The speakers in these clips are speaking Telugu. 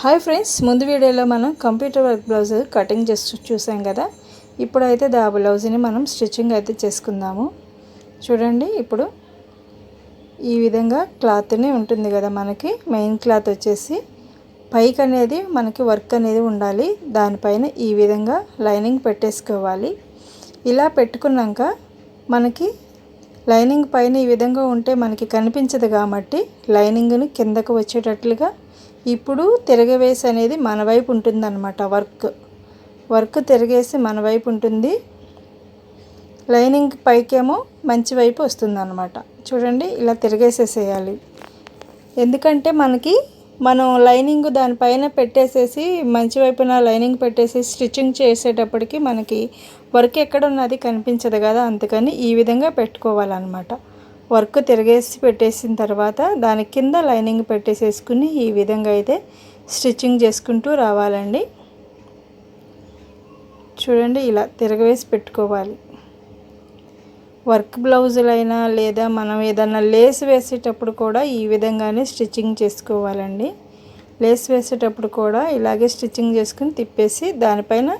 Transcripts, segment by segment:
హాయ్ ఫ్రెండ్స్ ముందు వీడియోలో మనం కంప్యూటర్ వర్క్ బ్లౌజ్ కటింగ్ చేసి చూసాం కదా. ఇప్పుడైతే దా బ్లౌజ్ని మనం స్టిచ్చింగ్ అయితే చేసుకుందాము. చూడండి ఇప్పుడు ఈ విధంగా క్లాత్ని ఉంటుంది కదా మనకి. మెయిన్ క్లాత్ వచ్చేసి పైకి అనేది మనకి వర్క్ అనేది ఉండాలి. దానిపైన ఈ విధంగా లైనింగ్ పెట్టేసుకోవాలి. ఇలా పెట్టుకున్నాక మనకి లైనింగ్ పైన ఈ విధంగా ఉంటే మనకి కనిపించదు కాబట్టి లైనింగ్ని కిందకు వచ్చేటట్లుగా ఇప్పుడు తిరగవేసి అనేది మన వైపు ఉంటుందన్నమాట వర్క్. వర్క్ తిరగేసి మన వైపు ఉంటుంది. లైనింగ్ పైకేమో మంచి వైపు వస్తుందన్నమాట. చూడండి ఇలా తిరగేసేసేయాలి. ఎందుకంటే మనకి మనం లైనింగ్ దానిపైన పెట్టేసేసి మంచి వైపున లైనింగ్ పెట్టేసి స్టిచ్చింగ్ చేసేటప్పటికి మనకి వర్క్ ఎక్కడ ఉన్నది కనిపించదు కదా అందుకని ఈ విధంగా పెట్టుకోవాలన్నమాట. వర్క్ తిరిగేసి పెట్టేసిన తర్వాత దాని కింద లైనింగ్ పెట్టేసేసుకుని ఈ విధంగా అయితే స్టిచ్చింగ్ చేసుకుంటూ రావాలండి. చూడండి ఇలా తిరగవేసి పెట్టుకోవాలి. వర్క్ బ్లౌజులైనా లేదా మనం ఏదైనా లేస్ వేసేటప్పుడు కూడా ఈ విధంగానే స్టిచ్చింగ్ చేసుకోవాలండి. లేస్ వేసేటప్పుడు కూడా ఇలాగే స్టిచ్చింగ్ చేసుకుని తిప్పేసి దానిపైన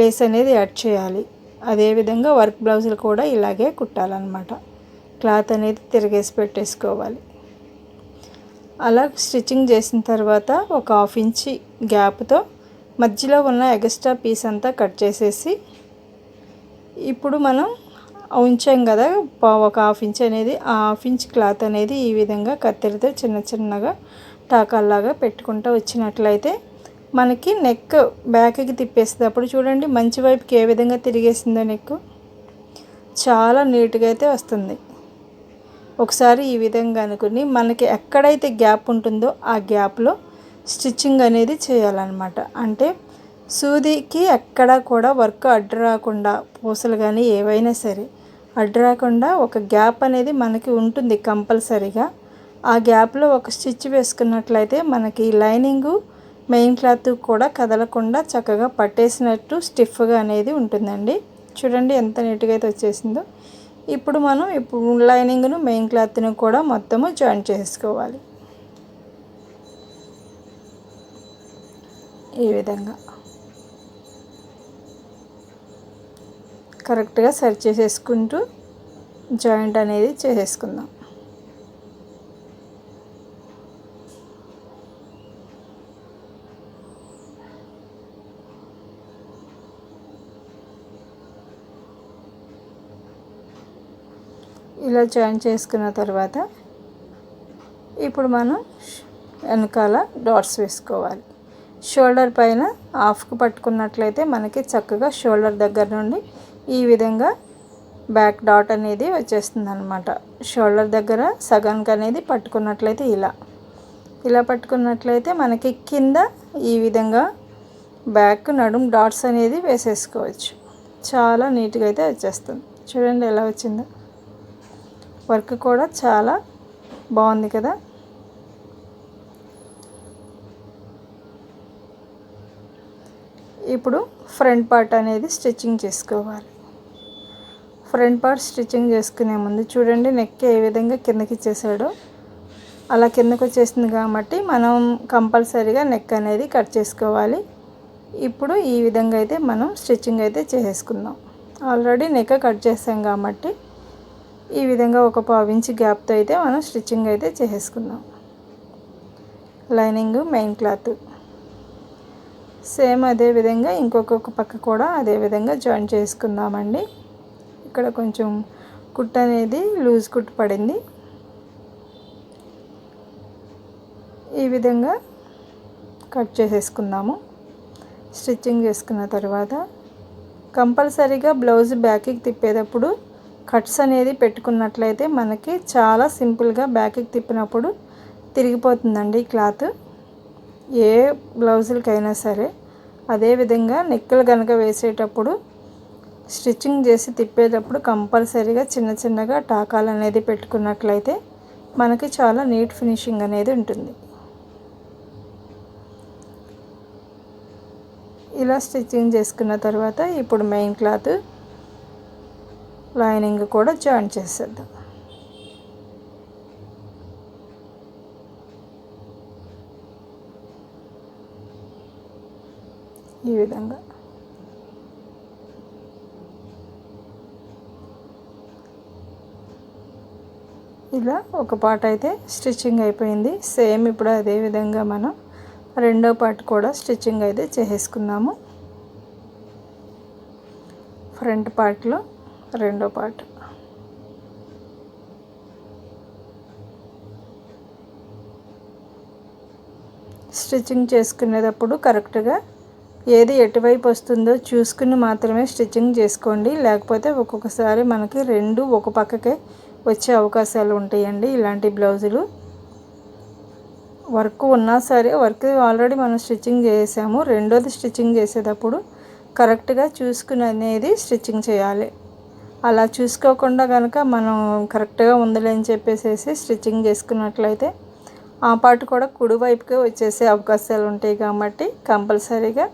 లేస్ అనేది యాడ్ చేయాలి. అదేవిధంగా వర్క్ బ్లౌజులు కూడా ఇలాగే కుట్టాలన్నమాట. క్లాత్ అనేది తిరిగేసి పెట్టేసుకోవాలి. అలా స్టిచ్చింగ్ చేసిన తర్వాత ఒక హాఫ్ ఇంచి గ్యాప్తో మధ్యలో ఉన్న ఎగస్ట్రా పీస్ అంతా కట్ చేసేసి ఇప్పుడు మనం ఉంచాం కదా ఒక హాఫ్ ఇంచ్ అనేది ఆ హాఫ్ ఇంచ్ క్లాత్ అనేది ఈ విధంగా కత్తెరతో చిన్న చిన్నగా టాకాల్లాగా పెట్టుకుంటూ వచ్చినట్లయితే మనకి నెక్ బ్యాక్కి తిప్పేసేటప్పుడు చూడండి మంచి వైపుకి ఏ విధంగా తిరిగేసిందో నెక్ చాలా నీట్గా అయితే వస్తుంది. ఒకసారి ఈ విధంగా అనుకుని మనకి ఎక్కడైతే గ్యాప్ ఉంటుందో ఆ గ్యాప్లో స్టిచ్చింగ్ అనేది చేయాలన్నమాట. అంటే సూదికి ఎక్కడా కూడా వర్క్ అడ్డు రాకుండా పూసలు కానీ ఏవైనా సరే అడ్డు రాకుండా ఒక గ్యాప్ అనేది మనకి ఉంటుంది కంపల్సరీగా. ఆ గ్యాప్లో ఒక స్టిచ్ వేసుకున్నట్లయితే మనకి లైనింగు మెయిన్ క్లాత్ కూడా కదలకుండా చక్కగా పట్టేసినట్టు స్టిఫ్గా అనేది ఉంటుందండి. చూడండి ఎంత నీట్గా అయితే వచ్చేసిందో. ఇప్పుడు మనం ఇప్పుడు లైనింగ్ను మెయిన్ క్లాత్ని కూడా మొత్తము జాయిన్ చేసుకోవాలి. ఈ విధంగా. కరెక్ట్గా సరి చేసేసుకుంటూ జాయింట్ అనేది చేసేసుకుందాం. ఇలా జాయిన్ చేసుకున్న తర్వాత ఇప్పుడు మనం వెనకాల డాట్స్ వేసుకోవాలి. షోల్డర్ పైన ఆఫ్కు పట్టుకున్నట్లయితే మనకి చక్కగా షోల్డర్ దగ్గర నుండి ఈ విధంగా బ్యాక్ డాట్ అనేది వచ్చేస్తుంది అనమాట షోల్డర్ దగ్గర సగానికి అనేది పట్టుకున్నట్లయితే ఇలా. ఇలా పట్టుకున్నట్లయితే మనకి కింద ఈ విధంగా బ్యాక్ నడుం డాట్స్ అనేది వేసేసుకోవచ్చు. చాలా నీట్గా అయితే వచ్చేస్తుంది. చూడండి ఎలా వచ్చిందో. వర్క్ కూడా చాలా బాగుంది కదా. ఇప్పుడు ఫ్రంట్ పార్ట్ అనేది స్టిచ్చింగ్ చేసుకోవాలి. ఫ్రంట్ పార్ట్ స్టిచ్చింగ్ చేసుకునే ముందు చూడండి నెక్ ఏ విధంగా కిందకి ఇచ్చేసాడో. అలా కిందకు వచ్చేసింది కాబట్టి మనం కంపల్సరీగా నెక్ అనేది కట్ చేసుకోవాలి. ఇప్పుడు ఈ విధంగా అయితే మనం స్టిచ్చింగ్ అయితే చేసేసుకుందాం. ఆల్రెడీ నెక్ కట్ చేసాం కాబట్టి ఈ విధంగా ఒక పావించి గ్యాప్తో అయితే మనం స్టిచ్చింగ్ అయితే చేసేసుకుందాం. Lining main cloth. సేమ్ అదే విధంగా ఇంకొక పక్క కూడా అదే విధంగా జాయిన్ చేసుకుందామండి. ఇక్కడ కొంచెం కుట్ అనేది లూజ్ కుట్ పడింది. ఈ విధంగా కట్ చేసేసుకుందాము. స్టిచ్చింగ్ చేసుకున్న తర్వాత కంపల్సరీగా బ్లౌజ్ బ్యాక్కి తిప్పేటప్పుడు కట్స్ అనేది పెట్టుకున్నట్లయితే మనకి చాలా సింపుల్గా బ్యాక్కి తిప్పినప్పుడు తిరిగిపోతుందండి క్లాత్. ఏ బ్లౌజులకైనా సరే. అదేవిధంగా నెక్కలు కనుక వేసేటప్పుడు స్టిచ్చింగ్ చేసి తిప్పేటప్పుడు కంపల్సరీగా చిన్న చిన్నగా టాకాలు అనేది పెట్టుకున్నట్లయితే మనకి చాలా నీట్ ఫినిషింగ్ అనేది ఉంటుంది. ఇలా స్టిచ్చింగ్ చేసుకున్న తర్వాత ఇప్పుడు మెయిన్ క్లాత్. లైనింగ్ కూడా జాయిన్ చేసేద్దాం. ఈ విధంగా. ఇలా ఒక పార్ట్ అయితే స్టిచ్చింగ్ అయిపోయింది. సేమ్ ఇప్పుడు అదే విధంగా మనం రెండో పార్ట్ కూడా స్టిచ్చింగ్ అయితే చేసేసుకుందాము ఫ్రంట్ పార్ట్లో రెండో పార్ట్ స్టిచ్చింగ్ చేసుకునేటప్పుడు కరెక్ట్గా ఏది ఎటువైపు వస్తుందో చూసుకుని మాత్రమే స్టిచ్చింగ్ చేసుకోండి. లేకపోతే ఒక్కొక్కసారి మనకి రెండు ఒక పక్కకే వచ్చే అవకాశాలు ఉంటాయండి ఇలాంటి బ్లౌజులు. వర్క్ ఉన్నా సరే వర్క్ ఆల్రెడీ మనం స్టిచ్చింగ్ చేసాము. రెండోది స్టిచ్చింగ్ చేసేటప్పుడు కరెక్ట్గా చూసుకుని అనేది స్టిచ్చింగ్ చేయాలి. అలా చూసుకోకుండా కనుక మనం కరెక్ట్గా ఉందిలే అని చెప్పేసి స్టిచ్చింగ్ చేసుకున్నట్లయితే ఆ పార్ట్ కూడా కుడివైపుకే వచ్చేసే అవకాశాలు ఉంటాయి కాబట్టి కంపల్సరీగా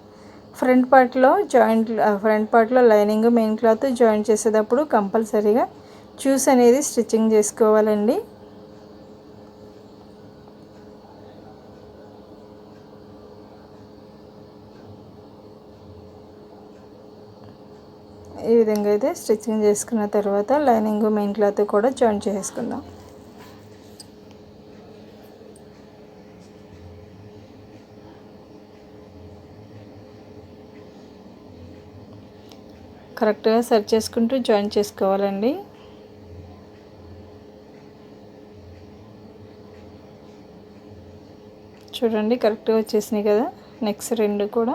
ఫ్రంట్ పార్ట్లో జాయింట్ ఫ్రంట్ పార్ట్లో లైనింగ్ మెయిన్ క్లాత్ జాయింట్ చేసేటప్పుడు కంపల్సరీగా చూస్ అనేది స్టిచ్చింగ్ చేసుకోవాలండి. ఈ విధంగా అయితే స్టిచ్చింగ్ చేసుకున్న తర్వాత లైనింగ్ మెయిన్ క్లాత్ కూడా జాయిన్ చేసుకుందాం. కరెక్ట్గా సెట్ చేసుకుంటూ జాయిన్ చేసుకోవాలండి. చూడండి కరెక్ట్గా వచ్చేసినాయి కదా నెక్స్ట్ రెండు కూడా.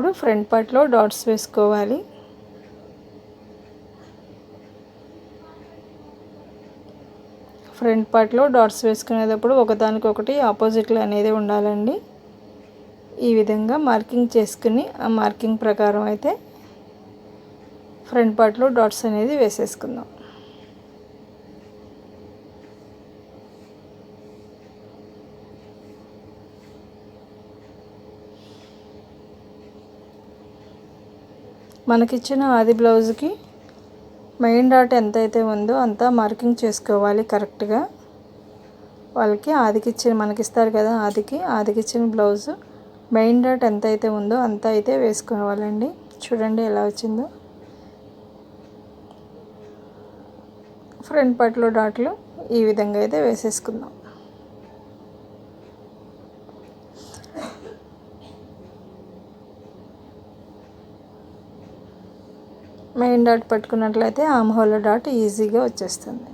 ఇప్పుడు ఫ్రంట్ పార్ట్లో డాట్స్ వేసుకోవాలి. ఫ్రంట్ పార్ట్లో డాట్స్ వేసుకునేటప్పుడు ఒకదానికొకటి ఆపోజిట్లు అనేది ఉండాలండి. ఈ విధంగా మార్కింగ్ చేసుకుని ఆ మార్కింగ్ ప్రకారం అయితే ఫ్రంట్ పార్ట్లో డాట్స్ అనేది వేసేసుకుందాం. మనకిచ్చిన ఆది బ్లౌజ్కి మెయిన్ డాట్ ఎంత అయితే ఉందో అంతా మార్కింగ్ చేసుకోవాలి కరెక్ట్గా. వాళ్ళకి ఆదికి ఇచ్చిన మనకి ఇస్తారు కదా ఆదికి ఆదికి ఇచ్చిన బ్లౌజు మెయిన్ డాట్ ఎంతైతే ఉందో అంత అయితే వేసుకోవాలండి. చూడండి ఎలా వచ్చిందో. ఫ్రంట్ పార్ట్లో డాట్లు ఈ విధంగా అయితే వేసేసుకుందాం. మెయిన్ డాట్ పట్టుకున్నట్లయితే ఆమ్ హోల్ డాట్ ఈజీగా వచ్చేస్తుంది.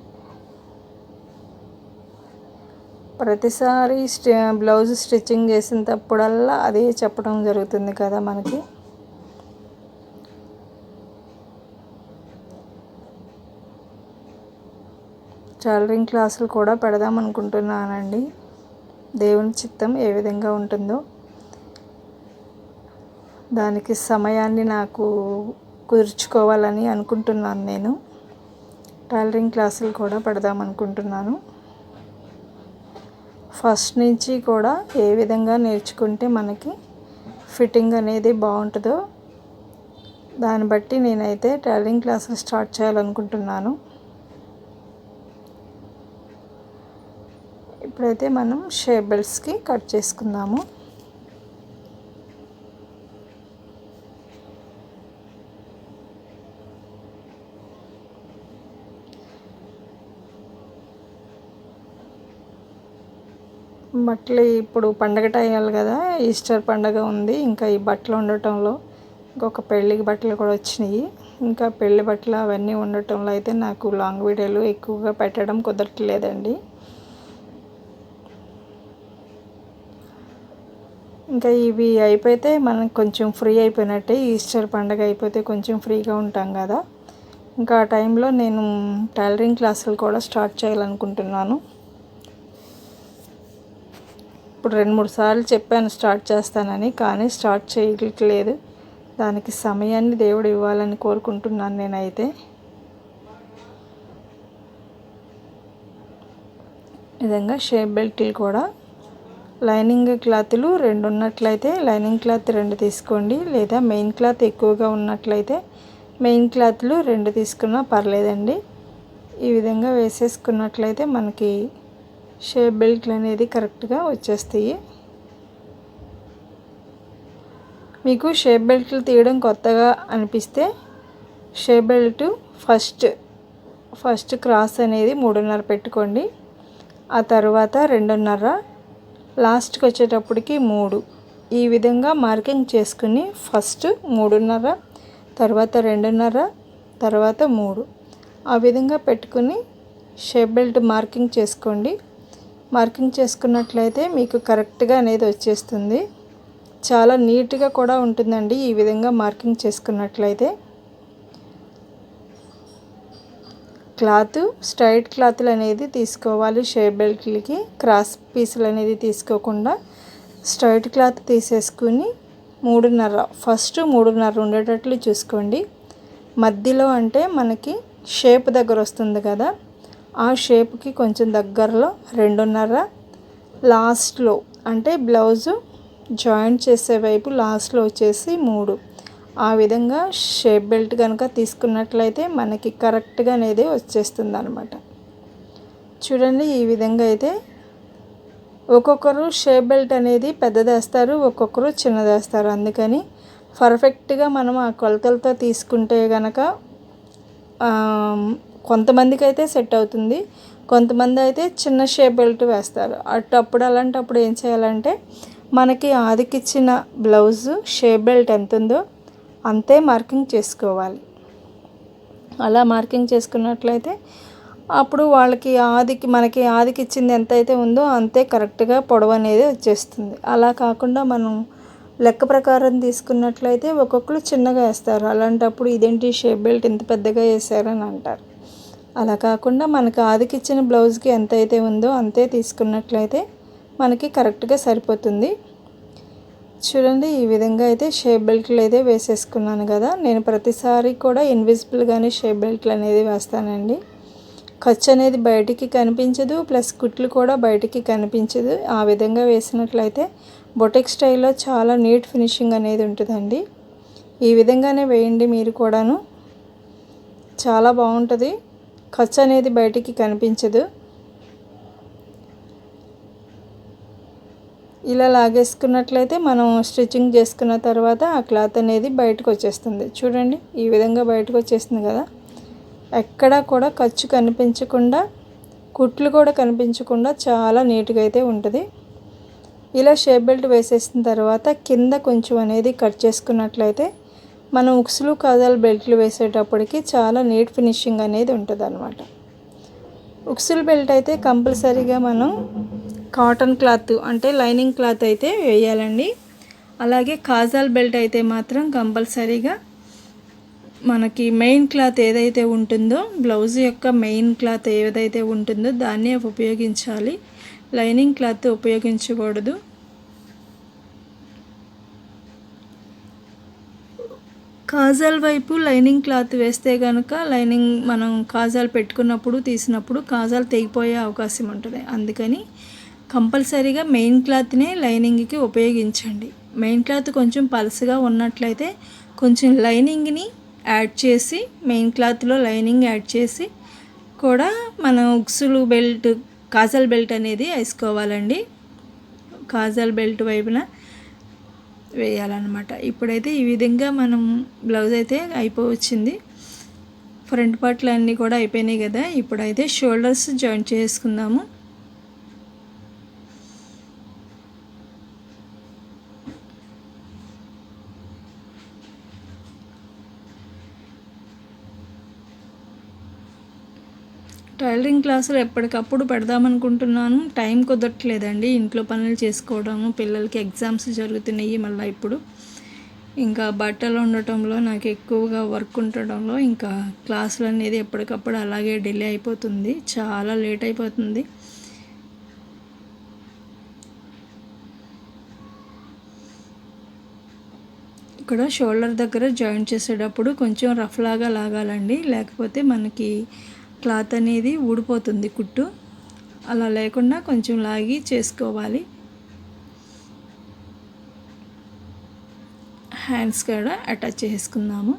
ప్రతిసారి బ్లౌజ్ స్టిచ్చింగ్ చేసినప్పుడల్లా అదే చెప్పడం జరుగుతుంది కదా మనకి. టైలరింగ్ క్లాసులు కూడా పెడదాం అనుకుంటున్నానండి. దేవుని చిత్తం ఏ విధంగా ఉంటుందో. దానికి సమయాన్ని నాకు కుదుర్చుకోవాలని అనుకుంటున్నాను నేను. టైలరింగ్ క్లాసులు కూడా పెడదాం అనుకుంటున్నాను. ఫస్ట్ నుంచి కూడా ఏ విధంగా నేర్చుకుంటే మనకి ఫిట్టింగ్ అనేది బాగుంటుందో దాన్ని బట్టి నేనైతే టైలరింగ్ క్లాసులు స్టార్ట్ చేయాలనుకుంటున్నాను. ఇప్పుడైతే మనం షేప్ బెల్ట్స్కి కట్ చేసుకుందాము. బట్టలు ఇప్పుడు పండగ టైం కదా ఈస్టర్ పండగ ఉంది ఇంకా ఈ బట్టలు ఉండటంలో ఇంకొక పెళ్ళికి బట్టలు కూడా వచ్చినాయి. ఇంకా పెళ్ళి బట్టలు అవన్నీ ఉండటంలో అయితే నాకు లాంగ్ వీడియోలు ఎక్కువగా పెట్టడం కుదరట్లేదండి. ఇంకా ఇవి అయిపోతే మనం కొంచెం ఫ్రీ అయిపోయినట్టే ఈస్టర్ పండగ అయిపోతే కొంచెం ఫ్రీగా ఉంటాం కదా. ఇంకా ఆ టైంలో నేను టైలరింగ్ క్లాసులు కూడా స్టార్ట్ చేయాలనుకుంటున్నాను. ఇప్పుడు రెండు మూడు సార్లు చెప్పాను స్టార్ట్ చేస్తానని కానీ స్టార్ట్ చేయట్లేదు. దానికి సమయాన్ని దేవుడు ఇవ్వాలని కోరుకుంటున్నాను నేనైతే. విధంగా షేప్ బెల్ట్లు కూడా. లైనింగ్ క్లాత్లు రెండు ఉన్నట్లయితే లైనింగ్ క్లాత్ రెండు తీసుకోండి. లేదా మెయిన్ క్లాత్ ఎక్కువగా ఉన్నట్లయితే మెయిన్ క్లాత్లు రెండు తీసుకున్నా పర్లేదండి. ఈ విధంగా వేసేసుకున్నట్లయితే మనకి షేప్ బెల్ట్లు అనేది కరెక్ట్గా వచ్చేస్తాయి. మీకు షేప్ బెల్ట్లు తీయడం కొత్తగా అనిపిస్తే shape belt first first cross అనేది మూడున్నర పెట్టుకోండి. ఆ తర్వాత రెండున్నర లాస్ట్కి వచ్చేటప్పటికి మూడు. ఈ విధంగా మార్కింగ్ చేసుకుని ఫస్ట్ మూడున్నర తర్వాత రెండున్నర తర్వాత మూడు. ఆ విధంగా పెట్టుకుని షేప్ బెల్ట్ మార్కింగ్ చేసుకోండి. మార్కింగ్ చేసుకున్నట్లయితే మీకు కరెక్ట్గా అనేది వచ్చేస్తుంది. చాలా నీట్గా కూడా ఉంటుందండి ఈ విధంగా మార్కింగ్ చేసుకున్నట్లయితే. క్లాత్ స్ట్రైట్ క్లాత్లు అనేది తీసుకోవాలి. షేప్ బెల్ట్లకి క్రాస్ పీసులు అనేది తీసుకోకుండా స్ట్రైట్ క్లాత్ తీసేసుకుని మూడున్నర ఫస్ట్ మూడున్నర ఉండేటట్లు చూసుకోండి. మధ్యలో అంటే మనకి షేప్ దగ్గర వస్తుంది కదా. ఆ షేప్కి కొంచెం దగ్గరలో రెండున్నర. లాస్ట్లో అంటే బ్లౌజు జాయింట్ చేసే వైపు లాస్ట్లో వచ్చేసి మూడు. ఆ విధంగా షేప్ బెల్ట్ కనుక తీసుకున్నట్లయితే మనకి కరెక్ట్గా అనేది వచ్చేస్తుంది అనమాట చూడండి ఈ విధంగా అయితే ఒక్కొక్కరు షేప్ బెల్ట్ అనేది పెద్దదేస్తారు ఒక్కొక్కరు చిన్నదేస్తారు. అందుకని పర్ఫెక్ట్గా మనం ఆ కొలతలతో తీసుకుంటే కనుక కొంతమందికి అయితే సెట్ అవుతుంది కొంతమంది అయితే చిన్న షేప్ బెల్ట్ వేస్తారు. అటప్పుడు అలాంటప్పుడు ఏం చేయాలంటే మనకి ఆదికిచ్చిన బ్లౌజు షేప్ బెల్ట్ ఎంత ఉందో అంతే మార్కింగ్ చేసుకోవాలి. అలా మార్కింగ్ చేసుకున్నట్లయితే అప్పుడు వాళ్ళకి ఆదికి మనకి ఆదికి ఇచ్చింది ఎంత అయితే ఉందో అంతే కరెక్ట్గా పొడవు అనేది వచ్చేస్తుంది. అలా కాకుండా మనం లెక్క ప్రకారం తీసుకున్నట్లయితే ఒక్కొక్కరు చిన్నగా వేస్తారు. అలాంటప్పుడు ఇదేంటి షేప్ బెల్ట్ ఇంత పెద్దగా వేసారని అంటారు. అలా కాకుండా మనకు ఆదికిచ్చిన బ్లౌజ్కి ఎంత అయితే ఉందో అంతే తీసుకున్నట్లయితే మనకి కరెక్ట్గా సరిపోతుంది. చూడండి ఈ విధంగా అయితే షేప్ బెల్ట్లు అయితే వేసేసుకున్నాను కదా. నేను ప్రతిసారి కూడా ఇన్విజిబుల్గానే షేప్ బెల్ట్లు అనేది వేస్తానండి. ఖర్చు అనేది బయటికి కనిపించదు ప్లస్ కుట్లు కూడా బయటికి కనిపించదు. ఆ విధంగా వేసినట్లయితే బొటెక్ స్టైల్లో చాలా నీట్ ఫినిషింగ్ అనేది ఉంటుందండి. ఈ విధంగానే వేయండి మీరు కూడాను. చాలా బాగుంటుంది. ఖర్చు అనేది బయటికి కనిపించదు. ఇలా లాగేసుకున్నట్లయితే మనం స్టిచ్చింగ్ చేసుకున్న తర్వాత ఆ క్లాత్ అనేది బయటకు వచ్చేస్తుంది చూడండి ఈ విధంగా బయటకు వచ్చేస్తుంది కదా. ఎక్కడా కూడా ఖర్చు కనిపించకుండా కుట్లు కూడా కనిపించకుండా చాలా నీట్గా అయితే ఉంటుంది. ఇలా షేప్ బెల్ట్ వేసేసిన తర్వాత కింద కొంచెం అనేది కట్ చేసుకున్నట్లయితే మనం ఉక్సులు కాదాలు బెల్ట్లు వేసేటప్పటికి చాలా నీట్ ఫినిషింగ్ అనేది ఉంటుంది అనమాట ఉక్సులు బెల్ట్ అయితే కంపల్సరీగా మనం కాటన్ క్లాత్ అంటే లైనింగ్ క్లాత్ అయితే వేయాలండి. అలాగే కాజాల్ బెల్ట్ అయితే మాత్రం కంపల్సరీగా మనకి మెయిన్ క్లాత్ ఏదైతే ఉంటుందో బ్లౌజ్ యొక్క మెయిన్ క్లాత్ ఏదైతే ఉంటుందో దాన్నే ఉపయోగించాలి. లైనింగ్ క్లాత్ ఉపయోగించకూడదు. కాజల్ వైపు లైనింగ్ క్లాత్ వేస్తే కనుక లైనింగ్ మనం కాజాలు పెట్టుకున్నప్పుడు తీసినప్పుడు కాజాలు తెగిపోయే అవకాశం ఉంటుంది. అందుకని కంపల్సరీగా మెయిన్ క్లాత్నే లైనింగ్కి ఉపయోగించండి. మెయిన్ క్లాత్ కొంచెం పలసగా ఉన్నట్లయితే కొంచెం లైనింగ్ని యాడ్ చేసి మెయిన్ క్లాత్లో లైనింగ్ యాడ్ చేసి కూడా మనం ఉక్సులు బెల్ట్ కాజల్ బెల్ట్ అనేది వేసుకోవాలండి. కాజల్ బెల్ట్ వైపున వేయాలన్నమాట. ఇప్పుడైతే ఈ విధంగా మనం బ్లౌజ్ అయితే అయిపోవచ్చింది. ఫ్రంట్ పార్ట్లు అన్నీ కూడా అయిపోయినాయి కదా. ఇప్పుడైతే షోల్డర్స్ జాయింట్ చేసుకుందాము. టైలరింగ్ క్లాసులు ఎప్పటికప్పుడు పెడదామనుకుంటున్నాను. టైం కుదరట్లేదండి. ఇంట్లో పనులు చేసుకోవడము పిల్లలకి ఎగ్జామ్స్ జరుగుతున్నాయి మళ్ళీ ఇప్పుడు. ఇంకా బట్టలు ఉండటంలో నాకు ఎక్కువగా వర్క్ ఉండటంలో ఇంకా క్లాసులు అనేది ఎప్పటికప్పుడు అలాగే డిలే అయిపోతుంది. చాలా లేట్ అయిపోతుంది. ఇక్కడ షోల్డర్ దగ్గర జాయింట్ చేసేటప్పుడు కొంచెం రఫ్ లాగా లాగాలండి. లేకపోతే మనకి క్లాత్ అనేది ఊడిపోతుంది కుట్టు. అలా లేకుండా కొంచెం లాగి చేసుకోవాలి. హ్యాండ్స్ కూడా అటాచ్ చేసుకుందాము.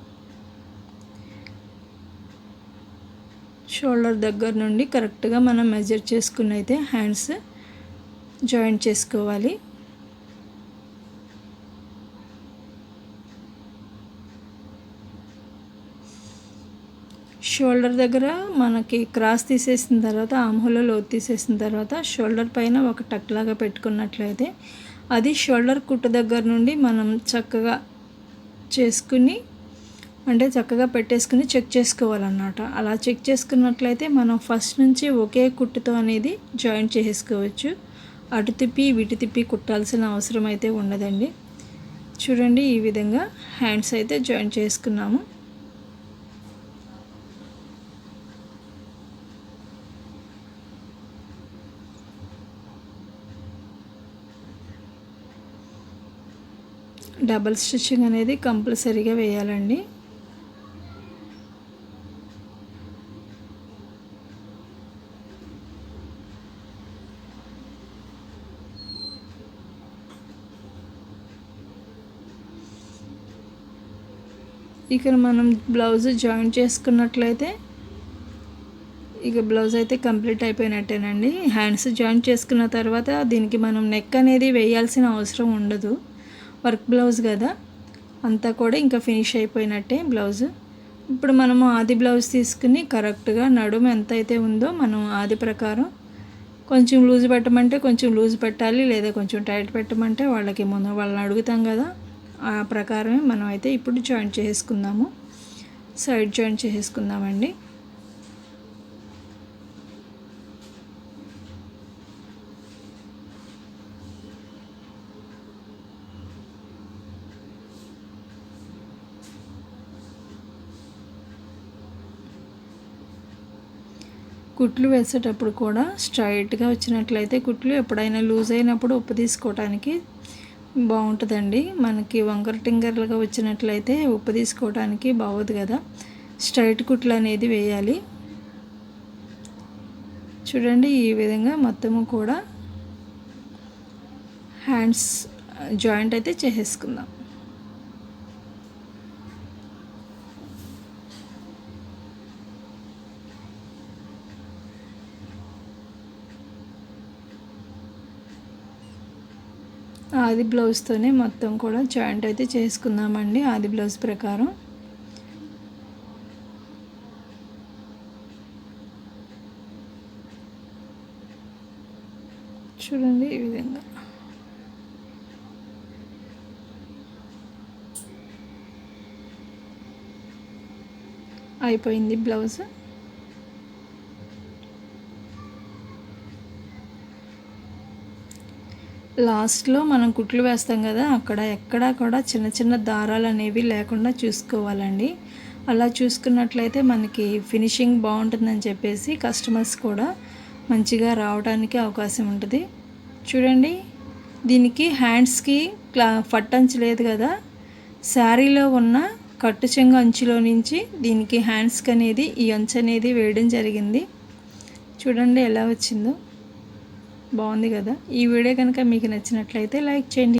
షోల్డర్ దగ్గర నుండి కరెక్ట్గా మనం మెజర్ చేసుకుని అయితే హ్యాండ్స్ జాయింట్ చేసుకోవాలి. షోల్డర్ దగ్గర మనకి క్రాస్ తీసేసిన తర్వాత ఆమ్హోలో లోతు తీసేసిన తర్వాత షోల్డర్ పైన ఒక టక్ లాగా పెట్టుకున్నట్లయితే అది షోల్డర్ కుట్టు దగ్గర నుండి మనం చక్కగా చేసుకుని అంటే చక్కగా పెట్టేసుకుని చెక్ చేసుకోవాలన్నమాట. అలా చెక్ చేసుకున్నట్లయితే మనం ఫస్ట్ నుంచి ఒకే కుట్టుతో అనేది జాయింట్ చేసుకోవచ్చు అటు తిప్పి విటు తిప్పి కుట్టాల్సిన అవసరం అయితే ఉండదండి. చూడండి ఈ విధంగా హ్యాండ్స్ అయితే జాయింట్ చేసుకున్నాము. డబల్ స్టిచ్చింగ్ అనేది కంపల్సరీగా వేయాలండి. ఇక్కడ మనం బ్లౌజ్ జాయిన్ చేసుకున్నట్లయితే ఇక బ్లౌజ్ అయితే కంప్లీట్ అయిపోయినట్టేనండి. హ్యాండ్స్ జాయిన్ చేసుకున్న తర్వాత దీనికి మనం నెక్ అనేది వేయాల్సిన అవసరం ఉండదు. వర్క్ బ్లౌజ్ కదా అంతా కూడా ఇంకా ఫినిష్ అయిపోయినట్టే బ్లౌజ్. ఇప్పుడు మనము ఆది బ్లౌజ్ తీసుకుని కరెక్ట్గా నడుము ఎంత అయితే ఉందో మనం ఆది ప్రకారం కొంచెం లూజ్ పెట్టమంటే కొంచెం లూజ్ పెట్టాలి లేదా కొంచెం టైట్ పెట్టమంటే వాళ్ళకి ముందు వాళ్ళని అడుగుతాం కదా ఆ ప్రకారమే మనం అయితే ఇప్పుడు జాయింట్ చేసుకుందాము. సైడ్ జాయింట్ చేసుకుందామండి. కుట్లు వేసేటప్పుడు కూడా స్ట్రైట్గా వచ్చినట్లయితే కుట్లు ఎప్పుడైనా లూజ్ అయినప్పుడు ఉప్పు తీసుకోవడానికి బాగుంటుందండి. మనకి వంకర టింగర్లుగా వచ్చినట్లయితే ఉప్పు తీసుకోవడానికి బాగోదు కదా. స్ట్రైట్ కుట్లు అనేది వేయాలి. చూడండి ఈ విధంగా మొత్తము కూడా హ్యాండ్స్ జాయింట్ అయితే చేసేసుకుందాం. ఆది బ్లౌజ్తోనే మొత్తం కూడా జాయింట్ అయితే చేసుకుందామండి ఆది బ్లౌజ్ ప్రకారం. చూడండి ఈ విధంగా. అయిపోయింది బ్లౌజ్ లాస్ట్లో మనం కుట్లు వేస్తాం కదా అక్కడ ఎక్కడా కూడా చిన్న చిన్న దారాలు అనేవి లేకుండా చూసుకోవాలండి. అలా చూసుకున్నట్లయితే మనకి ఫినిషింగ్ బాగుంటుందని చెప్పేసి కస్టమర్స్ కూడా మంచిగా రావడానికి అవకాశం ఉంటుంది. చూడండి దీనికి హ్యాండ్స్కి క్లా ఫట్టంచు లేదు కదా. శారీలో ఉన్న కట్టు చెంగు అంచులో నుంచి దీనికి హ్యాండ్స్కి అనేది ఈ అంచు అనేది వేయడం జరిగింది. చూడండి ఎలా వచ్చిందో. బాగుంది కదా. ఈ వీడియో కనుక మీకు నచ్చినట్లయితే లైక్ చేయండి.